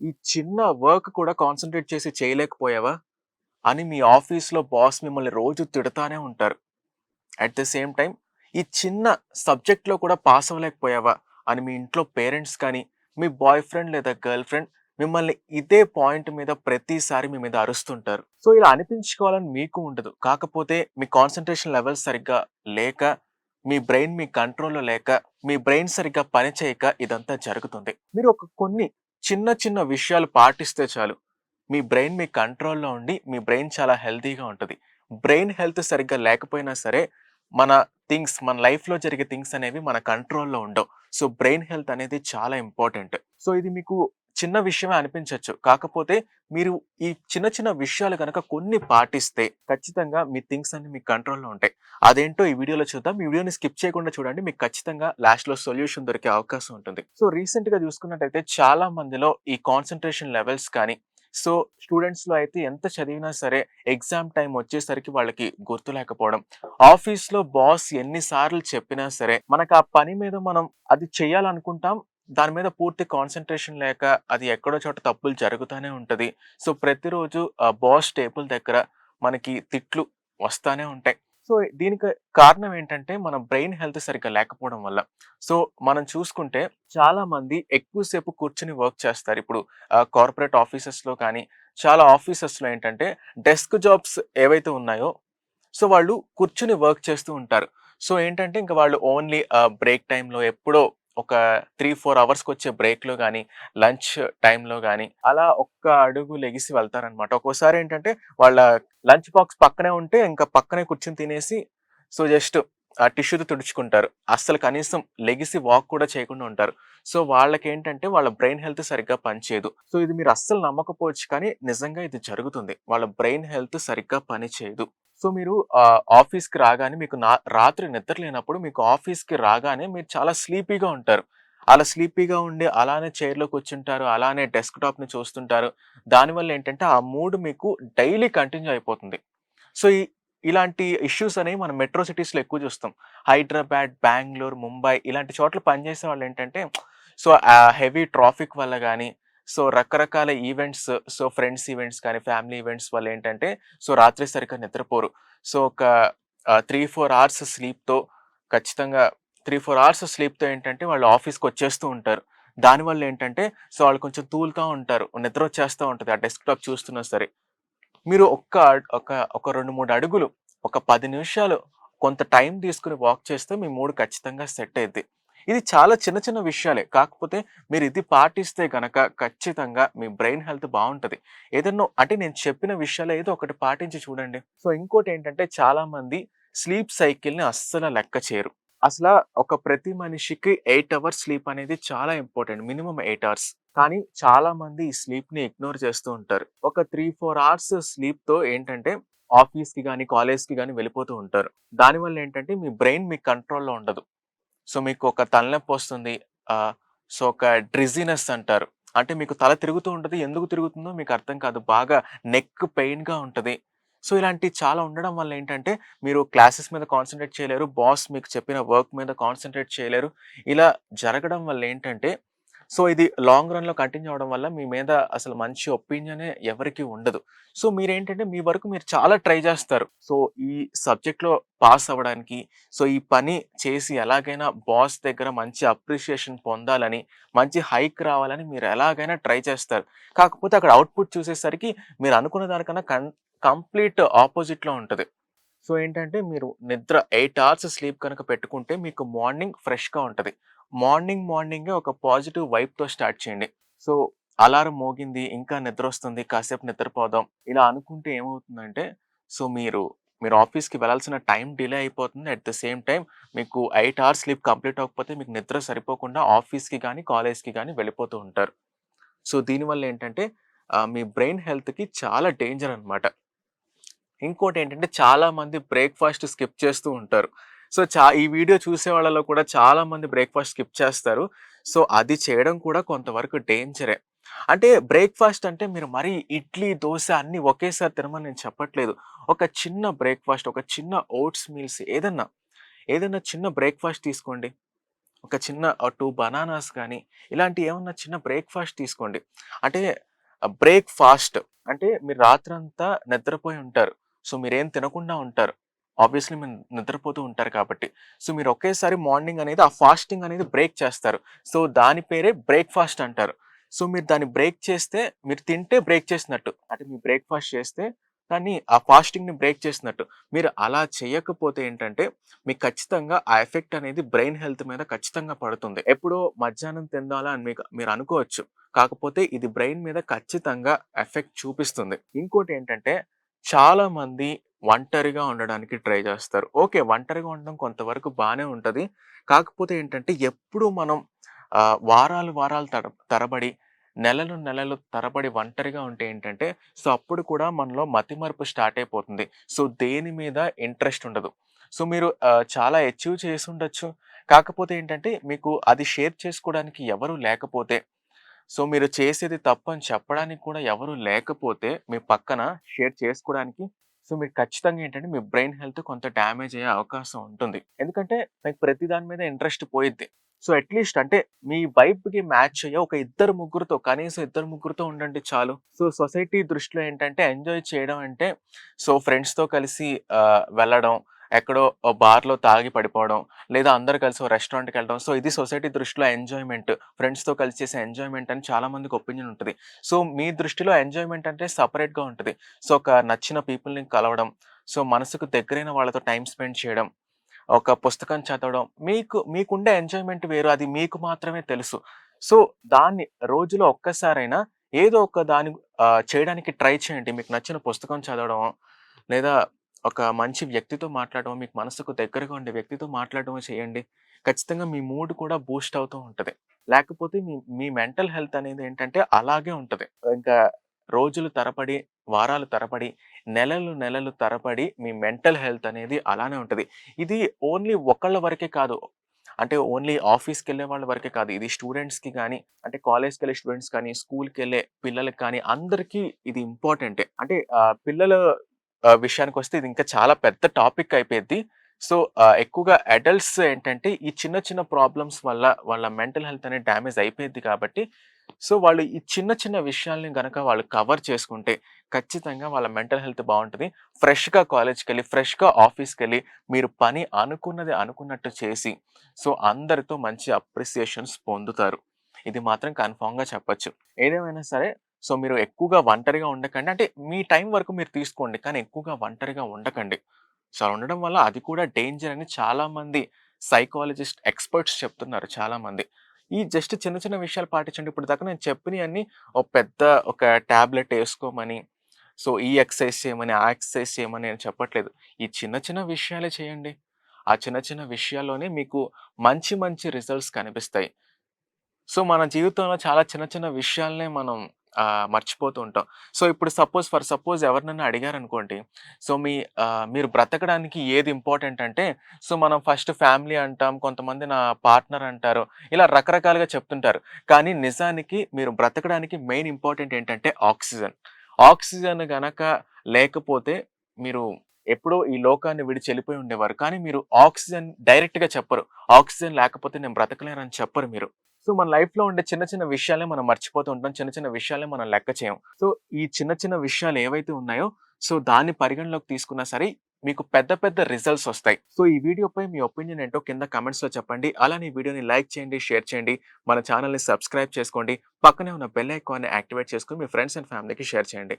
ఈ చిన్న వర్క్ కూడా కాన్సంట్రేట్ చేసి చేయలేకపోయావా? అని మీ ఆఫీస్లో బాస్ మిమ్మల్ని రోజు తిడతానే ఉంటారు. అట్ ద సేమ్ టైం ఈ చిన్న సబ్జెక్ట్లో కూడా పాస్ అవ్వలేకపోయావా? అని మీ ఇంట్లో పేరెంట్స్ కానీ మీ బాయ్ ఫ్రెండ్ లేదా గర్ల్ ఫ్రెండ్ మిమ్మల్ని ఇదే పాయింట్ మీద ప్రతిసారి మీ మీద అరుస్తుంటారు. సో ఇలా అనిపించుకోవాలని మీకు ఉండదు. కాకపోతే మీ కాన్సన్ట్రేషన్ లెవెల్ సరిగ్గా లేక మీ బ్రెయిన్ మీ కంట్రోల్లో లేక మీ బ్రెయిన్ సరిగ్గా పనిచేయక ఇదంతా జరుగుతుంది. మీరు ఒక కొన్ని చిన్న చిన్న విషయాలు పాటిస్తే చాలు. మీ బ్రెయిన్ మీ కంట్రోల్లో ఉండి మీ బ్రెయిన్ చాలా హెల్తీగా ఉంటుంది. బ్రెయిన్ హెల్త్ సరిగ్గా లేకపోయినా సరే మన థింగ్స్ మన లైఫ్లో జరిగే థింగ్స్ అనేవి మన కంట్రోల్లో ఉండవు. సో బ్రెయిన్ హెల్త్ అనేది చాలా ఇంపార్టెంట్. సో ఇది మీకు చిన్న విషయమే అనిపించవచ్చు కాకపోతే మీరు ఈ చిన్న చిన్న విషయాలు కనుక కొన్ని పాటిస్తే ఖచ్చితంగా మీ థింగ్స్ అన్ని మీ కంట్రోల్లో ఉంటాయి. అదేంటో ఈ వీడియోలో చూద్దాం. ఈ వీడియోని స్కిప్ చేయకుండా చూడండి. మీకు ఖచ్చితంగా లాస్ట్లో సొల్యూషన్ దొరికే అవకాశం ఉంటుంది. సో రీసెంట్గా చూసుకున్నట్టయితే చాలా మందిలో ఈ కాన్సన్ట్రేషన్ లెవెల్స్ కానీ సో స్టూడెంట్స్లో అయితే ఎంత చదివినా సరే ఎగ్జామ్ టైం వచ్చేసరికి వాళ్ళకి గుర్తు లేకపోవడం. ఆఫీస్లో బాస్ ఎన్నిసార్లు చెప్పినా సరే మనకు ఆ పని మీద మనం అది చేయాలనుకుంటాం. దాని మీద పూర్తి కాన్సన్ట్రేషన్ లేక అది ఎక్కడో చోట తప్పులు జరుగుతూనే ఉంటుంది. సో ప్రతిరోజు బాస్ టేబుల్ దగ్గర మనకి తిట్లు వస్తానే ఉంటాయి. సో దీనికి కారణం ఏంటంటే మన బ్రెయిన్ హెల్త్ సరిగ్గా లేకపోవడం వల్ల. సో మనం చూసుకుంటే చాలా మంది ఎక్కువసేపు కూర్చుని వర్క్ చేస్తారు. ఇప్పుడు కార్పొరేట్ ఆఫీసెస్లో కానీ చాలా ఆఫీసెస్లో ఏంటంటే డెస్క్ జాబ్స్ ఏవైతే ఉన్నాయో సో వాళ్ళు కూర్చుని వర్క్ చేస్తూ ఉంటారు. సో ఏంటంటే ఇంకా వాళ్ళు ఓన్లీ బ్రేక్ టైంలో ఎప్పుడో ఒక త్రీ ఫోర్ అవర్స్కి వచ్చే బ్రేక్లో కానీ లంచ్ టైంలో కానీ అలా ఒక్క అడుగు లెగిసి వెళ్తారనమాట ఒక్కోసారి ఏంటంటే వాళ్ళ లంచ్ బాక్స్ పక్కనే ఉంటే ఇంకా పక్కనే కూర్చొని తినేసి సో జస్ట్ ఆ టిష్యూతో తుడుచుకుంటారు. అస్సలు కనీసం లెగిసి వాక్ కూడా చేయకుండా ఉంటారు. సో వాళ్ళకి ఏంటంటే వాళ్ళ బ్రెయిన్ హెల్త్ సరిగ్గా పనిచేయదు. సో ఇది మీరు అస్సలు నమ్మకపోవచ్చు కానీ నిజంగా ఇది జరుగుతుంది. వాళ్ళ బ్రెయిన్ హెల్త్ సరిగ్గా పనిచేయదు. సో మీరు ఆఫీస్కి రాగానే మీకు నా రాత్రి నిద్ర లేనప్పుడు మీకు ఆఫీస్కి రాగానే మీరు చాలా స్లీపీగా ఉంటారు. అలా స్లీపీగా ఉండి అలానే చైర్లోకి కూర్చుంటారు అలానే డెస్క్ టాప్ని చూస్తుంటారు దానివల్ల ఏంటంటే ఆ మూడ్ మీకు డైలీ కంటిన్యూ అయిపోతుంది. సో ఈ ఇలాంటి ఇష్యూస్ అనేవి మనం మెట్రో సిటీస్లో ఎక్కువ చూస్తాం. హైదరాబాద్ బెంగళూరు ముంబై ఇలాంటి చోట్ల పనిచేసే వాళ్ళు ఏంటంటే సో హెవీ ట్రాఫిక్ వల్ల కానీ సో రకరకాల ఈవెంట్స్ సో ఫ్రెండ్స్ ఈవెంట్స్ కానీ ఫ్యామిలీ ఈవెంట్స్ వల్ల ఏంటంటే సో రాత్రి సరిగ్గా నిద్రపోరు. సో ఒక త్రీ ఫోర్ అవర్స్ స్లీప్తో ఖచ్చితంగా త్రీ ఫోర్ అవర్స్ స్లీప్తో ఏంటంటే వాళ్ళు ఆఫీస్కి వచ్చేస్తూ ఉంటారు. దానివల్ల ఏంటంటే సో వాళ్ళు కొంచెం తూలుతూ ఉంటారు. నిద్ర వచ్చేస్తూ ఉంటుంది. ఆ డెస్క్టాప్ చూస్తున్నా సరే. మీరు ఒక్క ఒక ఒక రెండు మూడు అడుగులు ఒక పది నిమిషాలు కొంత టైం తీసుకుని వాక్ చేస్తే మీ మూడు ఖచ్చితంగా సెట్ అయింది ఇది చాలా చిన్న చిన్న విషయాలే. కాకపోతే మీరు ఇది పాటిస్తే గనక ఖచ్చితంగా మీ బ్రెయిన్ హెల్త్ బాగుంటుంది. ఏదన్నో అంటే నేను చెప్పిన విషయాలు ఏదో ఒకటి పాటించి చూడండి. సో ఇంకోటి ఏంటంటే చాలా మంది స్లీప్ సైకిల్ని అస్సలు లెక్క చేయరు. అసలు ఒక ప్రతి మనిషికి ఎయిట్ అవర్స్ స్లీప్ అనేది చాలా ఇంపార్టెంట్. Minimum eight hours. కానీ చాలా మంది ఈ స్లీప్ని ఇగ్నోర్ చేస్తూ ఉంటారు. ఒక త్రీ ఫోర్ అవర్స్ స్లీప్తో ఏంటంటే ఆఫీస్కి కానీ కాలేజ్కి కానీ వెళ్ళిపోతూ ఉంటారు. దానివల్ల ఏంటంటే మీ బ్రెయిన్ మీ కంట్రోల్లో ఉండదు. సో మీకు ఒక తలనొప్పి వస్తుంది సో ఒక డ్రిజినెస్ అంటారు. అంటే మీకు తల తిరుగుతూ ఉంటుంది. ఎందుకు తిరుగుతుందో మీకు అర్థం కాదు. బాగా నెక్ పెయిన్గా ఉంటుంది. సో ఇలాంటి చాలా ఉండడం వల్ల ఏంటంటే మీరు క్లాసెస్ మీద కాన్సన్ట్రేట్ చేయలేరు. బాస్ మీకు చెప్పిన వర్క్ మీద కాన్సన్ట్రేట్ చేయలేరు. ఇలా జరగడం వల్ల ఏంటంటే సో ఇది లాంగ్ రన్లో కంటిన్యూ అవడం వల్ల మీ మీద అసలు మంచి ఒపీనియనే ఎవరికి ఉండదు. సో మీరేంటంటే మీ వరకు మీరు చాలా ట్రై చేస్తారు. సో ఈ సబ్జెక్ట్లో పాస్ అవ్వడానికి సో ఈ పని చేసి ఎలాగైనా బాస్ దగ్గర మంచి అప్రిషియేషన్ పొందాలని మంచి హైక్ రావాలని మీరు ఎలాగైనా ట్రై చేస్తారు. కాకపోతే అక్కడ అవుట్పుట్ చూసేసరికి మీరు అనుకున్న దానికన్నా కన్ కంప్లీట్ ఆపోజిట్లో ఉంటుంది. సో ఏంటంటే మీరు నిద్ర ఎయిట్ అవర్స్ స్లీప్ కనుక పెట్టుకుంటే మీకు మార్నింగ్ ఫ్రెష్గా ఉంటుంది. మార్నింగ్ మార్నింగే ఒక పాజిటివ్ వైబ్తో స్టార్ట్ చేయండి. సో అలారం మోగింది ఇంకా నిద్ర వస్తుంది కాసేపు నిద్రపోదాం ఇలా అనుకుంటే ఏమవుతుందంటే సో మీరు మీరు ఆఫీస్కి వెళ్ళాల్సిన టైం డిలే అయిపోతుంది. అట్ ద సేమ్ టైం మీకు ఎయిట్ అవర్స్ స్లీప్ కంప్లీట్ అవ్వకపోతే మీకు నిద్ర సరిపోకుండా ఆఫీస్కి కానీ కాలేజ్కి కానీ వెళ్ళిపోతూ ఉంటారు. సో దీనివల్ల ఏంటంటే మీ బ్రెయిన్ హెల్త్కి చాలా డేంజర్ అనమాట ఇంకోటి ఏంటంటే చాలామంది బ్రేక్ఫాస్ట్ స్కిప్ చేస్తూ ఉంటారు. సో చా ఈ వీడియో చూసే వాళ్ళలో కూడా చాలా మంది బ్రేక్ఫాస్ట్ స్కిప్ చేస్తారు సో అది చేయడం కూడా కొంతవరకు డేంజరే అంటే బ్రేక్ఫాస్ట్ అంటే మీరు మరీ ఇడ్లీ దోశ అన్నీ ఒకేసారి తినమని నేను చెప్పట్లేదు ఒక చిన్న బ్రేక్ఫాస్ట్ ఒక చిన్న ఓట్స్ మీల్స్ ఏదన్నా ఏదన్నా చిన్న బ్రేక్ఫాస్ట్ తీసుకోండి ఒక చిన్న టూ బనానాస్ కానీ ఇలాంటి ఏమన్నా చిన్న బ్రేక్‌ఫాస్ట్ తీసుకోండి. అంటే బ్రేక్ఫాస్ట్ అంటే మీరు రాత్రంతా నిద్రపోయి ఉంటారు. సో, మీరేం తినకుండా ఉంటారు. ఆబ్వియస్‌లీ మీరు నిద్రపోతూ ఉంటారు కాబట్టి. సో, మీరు ఒకేసారి మార్నింగ్ అనేది ఆ ఫాస్టింగ్ అనేది బ్రేక్ చేస్తారు. సో, దాని పేరే బ్రేక్‌ఫాస్ట్ అంటారు. సో, మీరు దాన్ని బ్రేక్ చేస్తే మీరు తింటే బ్రేక్ చేసినట్టు. అంటే మీరు బ్రేక్‌ఫాస్ట్ చేస్తే దాన్ని ఆ ఫాస్టింగ్‌ని బ్రేక్ చేసినట్టు. మీరు అలా చేయకపోతే ఏంటంటే, మీకు ఖచ్చితంగా ఆ ఎఫెక్ట్ అనేది బ్రెయిన్ హెల్త్ మీద ఖచ్చితంగా పడుతుంది. ఎప్పుడో మధ్యాహ్నం తిందాలా అని మీకు మీరు అనుకోవచ్చు. కాకపోతే ఇది బ్రెయిన్ మీద ఖచ్చితంగా ఎఫెక్ట్ చూపిస్తుంది. ఇంకోటేంటంటే, చాలా మంది ఒంటరిగా ఉండడానికి ట్రై చేస్తారు. ఓకే. ఒంటరిగా ఉండడం కొంతవరకు బాగానే ఉంటుంది కాకపోతే ఏంటంటే, ఎప్పుడు మనం వారాలు వారాలు తర తరబడి, నెలలు నెలలు తరబడి ఒంటరిగా ఉంటే ఏంటంటే, సో, అప్పుడు కూడా మనలో మతిమరుపు స్టార్ట్ అయిపోతుంది. సో, దేని మీద ఇంట్రెస్ట్ ఉండదు. సో, మీరు చాలా అచీవ్ చేసి ఉండొచ్చు కాకపోతే ఏంటంటే, మీకు అది షేర్ చేసుకోవడానికి ఎవరు లేకపోతే, సో, మీరు చేసేది తప్పని చెప్పడానికి కూడా ఎవరు లేకపోతే, మీ పక్కన షేర్ చేసుకోవడానికి, సో, మీరు ఖచ్చితంగా ఏంటంటే, మీ బ్రెయిన్ హెల్త్ కొంత డ్యామేజ్ అయ్యే అవకాశం ఉంటుంది. ఎందుకంటే, మీకు ప్రతి దాని మీద ఇంట్రెస్ట్ పోయిద్ది. సో, అట్‌లీస్ట్ అంటే మీ వైబ్‌కి మ్యాచ్ అయ్యే ఒక ఇద్దరు ముగ్గురితో కనీసం ఇద్దరు ముగ్గురితో ఉండండి చాలు. సో, సొసైటీ దృష్టిలో ఏంటంటే, ఎంజాయ్ చేయడం అంటే, సో, ఫ్రెండ్స్‌తో కలిసి వెళ్ళడం, ఎక్కడో బార్‌లో తాగి పడిపోవడం, లేదా అందరు కలిసి ఓ రెస్టారెంట్‌కెళ్ళడం. సో, ఇది సొసైటీ దృష్టిలో ఎంజాయ్‌మెంట్. ఫ్రెండ్స్‌తో కలిసి చేసే ఎంజాయ్‌మెంట్ అని చాలా మందికి ఒపీనియన్ ఉంటుంది సో, మీ దృష్టిలో ఎంజాయ్‌మెంట్ అంటే సపరేట్గా ఉంటుంది సో, ఒక నచ్చిన పీపుల్‌ని కలవడం, సో, మనసుకు దగ్గరైన వాళ్ళతో టైం స్పెండ్ చేయడం, ఒక పుస్తకం చదవడం, మీకు మీకుండే ఎంజాయ్‌మెంట్ వేరు. అది మీకు మాత్రమే తెలుసు. సో, దాన్ని రోజులో ఒక్కసారైనా ఏదో ఒక దాన్ని చేయడానికి ట్రై చేయండి. మీకు నచ్చిన పుస్తకం చదవడం లేదా ఒక మంచి వ్యక్తితో మాట్లాడటం మీకు మనసుకు దగ్గరగా ఉండే వ్యక్తితో మాట్లాడటం చేయండి. ఖచ్చితంగా మీ మూడ్ కూడా బూస్ట్ అవుతూ ఉంటుంది లేకపోతే మీ మీ మెంటల్ హెల్త్ అనేది ఏంటంటే అలాగే ఉంటుంది ఇంకా రోజులు తరపడి వారాలు తరపడి నెలలు నెలలు తరపడి మీ మెంటల్ హెల్త్ అనేది అలానే ఉంటుంది ఇది ఓన్లీ ఒకళ్ళ వరకే కాదు. అంటే ఓన్లీ ఆఫీస్కి వెళ్ళే వాళ్ళ వరకే కాదు. ఇది స్టూడెంట్స్‌కి కానీ అంటే కాలేజ్కి వెళ్ళే స్టూడెంట్స్ కానీ, స్కూల్కి వెళ్ళే పిల్లలకి కానీ అందరికీ ఇది ఇంపార్టెంటే. అంటే పిల్లలు విషయానికి వస్తే ఇది ఇంకా చాలా పెద్ద టాపిక్ అయిపోయింది. సో, ఎక్కువగా అడల్ట్స్ ఏంటంటే, ఈ చిన్న చిన్న ప్రాబ్లమ్స్ వల్ల వాళ్ళ మెంటల్ హెల్త్ అనేది డ్యామేజ్ అయిపోయింది కాబట్టి, సో, వాళ్ళు ఈ చిన్న చిన్న విషయాల్ని గనక వాళ్ళు కవర్ చేసుకుంటే, ఖచ్చితంగా వాళ్ళ మెంటల్ హెల్త్ బాగుంటుంది. ఫ్రెష్‌గా కాలేజ్కి వెళ్ళి ఫ్రెష్‌గా ఆఫీస్కి వెళ్ళి మీరు పని అనుకున్నది అనుకున్నట్టు చేసి, సో, అందరితో మంచి అప్రిసియేషన్స్ పొందుతారు. ఇది మాత్రం కన్ఫర్మ్‌గా చెప్పచ్చు. ఏదేమైనా సరే, సో, మీరు ఎక్కువగా ఒంటరిగా ఉండకండి. అంటే మీ టైం వరకు మీరు తీసుకోండి. కానీ ఎక్కువగా ఒంటరిగా ఉండకండి. సో, అలా ఉండడం వల్ల అది కూడా డేంజర్ అని చాలామంది సైకాలజిస్ట్, ఎక్స్‌పర్ట్స్ చెప్తున్నారు చాలామంది. ఈ జస్ట్ చిన్న చిన్న విషయాలు పాటించండి. ఇప్పుడు దాకా నేను చెప్పినవన్నీ ఒక పెద్ద ఒక టాబ్లెట్ వేసుకోమని సో, ఈ ఎక్సర్సైజ్ చేయమని, ఆ ఎక్సర్సైజ్ చేయమని నేను చెప్పట్లేదు. ఈ చిన్న చిన్న విషయాలే చేయండి. ఆ చిన్న చిన్న విషయాల్లోనే మీకు మంచి మంచి రిజల్ట్స్ కనిపిస్తాయి. సో, మన జీవితంలో చాలా చిన్న చిన్న విషయాలనే మనం మర్చిపోతూ ఉంటాం. సో, ఇప్పుడు సపోజ్ ఫర్ సపోజ్ ఎవరినైనా అడిగారనుకోండి, సో, మీ మీరు బ్రతకడానికి ఏది ఇంపార్టెంట్ అంటే, సో, మనం ఫస్ట్ ఫ్యామిలీ అంటాం, కొంతమంది నా పార్ట్నర్ అంటారు. ఇలా రకరకాలుగా చెప్తుంటారు. కానీ నిజానికి మీరు బ్రతకడానికి మెయిన్ ఇంపార్టెంట్ ఏంటంటే ఆక్సిజన్. ఆక్సిజన్ గనక లేకపోతే మీరు ఎప్పుడో ఈ లోకాన్ని విడిచి వెళ్ళిపోయి ఉండేవారు. కానీ మీరు ఆక్సిజన్ డైరెక్ట్‌గా చెప్పరు. ఆక్సిజన్ లేకపోతే నేను బ్రతకలేనని చెప్పరు మీరు. సో, మన లైఫ్‌లో ఉండే చిన్న చిన్న విషయాలే మనం మర్చిపోతూ ఉంటాం. చిన్న చిన్న విషయాలే మనం లెక్క చేయం. సో, ఈ చిన్న చిన్న విషయాలు ఏవైతే ఉన్నాయో, సో, దాన్ని పరిగణలోకి తీసుకున్నా సరే, మీకు పెద్ద పెద్ద రిజల్ట్స్ వస్తాయి సో, ఈ వీడియోపై మీ ఒపీనియన్ ఏంటో కింద కమెంట్స్లో చెప్పండి. అలానే ఈ వీడియోని లైక్ చేయండి, షేర్ చేయండి. మన ఛానల్ని సబ్స్క్రైబ్ చేసుకోండి. పక్కనే ఉన్న బెల్ ఐకాన్‌ని యాక్టివేట్ చేసుకొని మీ ఫ్రెండ్స్ అండ్ ఫ్యామిలీకి షేర్ చేయండి.